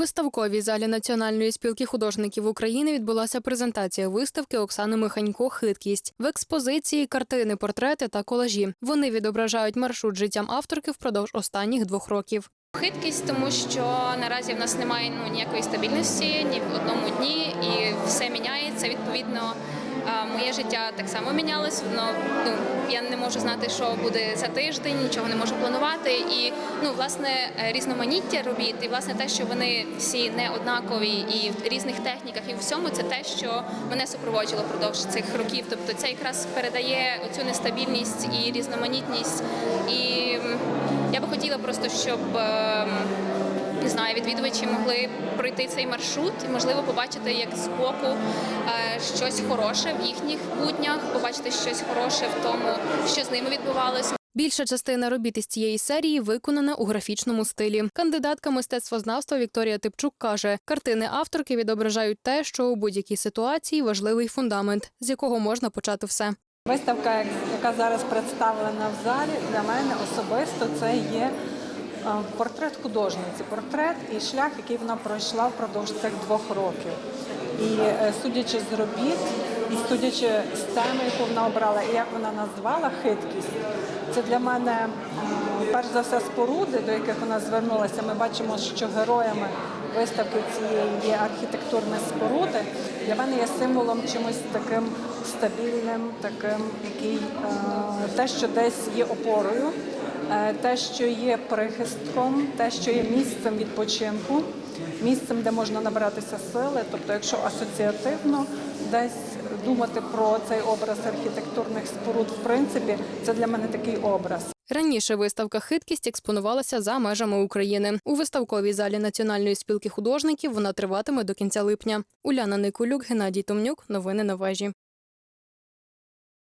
виставковій залі Національної спілки художників України відбулася презентація виставки Оксани Миханько Хиткість в експозиції картини, портрети та колажі. Вони відображають маршрут життям авторки впродовж останніх двох років. Хиткість, тому що наразі в нас немає ну, ніякої стабільності ні в одному дні, і все міняється. Відповідно, моє життя так само мінялось. Воно ну я не можу знати, що буде за тиждень, нічого не можу планувати. І ну, власне, різноманіття робіт, і власне те, що вони всі не однакові і в різних техніках, і в всьому, це те, що мене супроводжувало впродовж цих років. Тобто, це якраз передає оцю нестабільність і різноманітність. І я би хотіла просто, щоб ем, не знаю, відвідувачі могли пройти цей маршрут і можливо побачити як з боку е, щось хороше в їхніх буднях, побачити щось хороше в тому, що з ними відбувалося. Більша частина робіт із цієї серії виконана у графічному стилі. Кандидатка мистецтвознавства Вікторія Типчук каже, картини авторки відображають те, що у будь-якій ситуації важливий фундамент, з якого можна почати все. Виставка, як- яка зараз представлена в залі, для мене особисто це є портрет художниці, портрет і шлях, який вона пройшла впродовж цих двох років. І е, судячи з робіт, і судячи з теми, яку вона обрала, і як вона назвала хиткість, це для мене перш за все споруди, до яких вона звернулася. Ми бачимо, що героями виставки цієї є архітектурні споруди. Для мене є символом чимось таким стабільним, таким, який е, те, що десь є опорою, е, те, що є прихистком, те, що є місцем відпочинку, місцем, де можна набратися сили. Тобто, якщо асоціативно десь думати про цей образ архітектурних споруд, в принципі, це для мене такий образ. Раніше виставка Хиткість експонувалася за межами України. У виставковій залі Національної спілки художників вона триватиме до кінця липня. Уляна Никулюк, Геннадій Томнюк. Новини на вежі.